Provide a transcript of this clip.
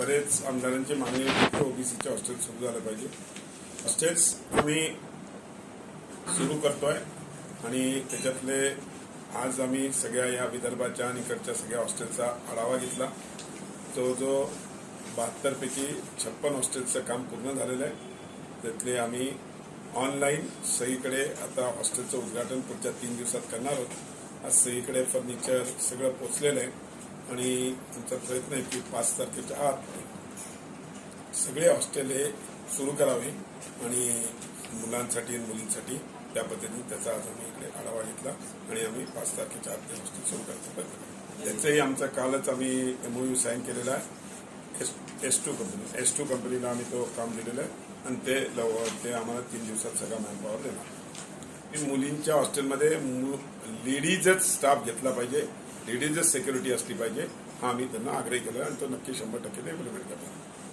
बरेच आमदारांची मागणी होती की ओबीसीचे हॉस्टेल सुरू झालं पाहिजे. हॉस्टेल्स आम्ही सुरू करतोय आणि त्याच्यातले आज आम्ही सगळ्या या विदर्भाच्या आणि इकडच्या सगळ्या हॉस्टेलचा आढावा घेतला. तो जो बहात्तरपैकी छप्पन हॉस्टेलचं काम पूर्ण झालेलं आहे. त्यातले आम्ही ऑनलाईन सगळीकडे आता हॉस्टेलचं उद्घाटन पुढच्या तीन दिवसात करणार आहोत. आज सगळीकडे फर्निचर सगळं पोचलेलं आहे. आणि आमचा प्रयत्न आहे की पाच तारखेच्या आत सगळे हॉस्टेल हे सुरू करावे आणि मुलांसाठी आणि मुलींसाठी त्या पद्धतीने त्याचा आज आम्ही इकडे आढावा घेतला आणि आम्ही पाच तारखेच्या आत ते हॉस्टेल सुरू करायचा प्रयत्न त्याचंही आमचा कालच आम्ही एमओयू साईन केलेला आहे. S S two company S two कंपनीला आम्ही तो काम दिलेलं आहे आणि ते लव- ते आम्हाला तीन दिवसात सगळा मॅनपॉवर देणार. मुलींच्या हॉस्टेलमध्ये लेडीजच स्टाफ घेतला पाहिजे. लेडीजच सेक्युरिटी असली पाहिजे हा आम्ही त्यांना आग्रह केला आणि तो नक्की शंभर टक्के ते इम्प्लिमेंट करणार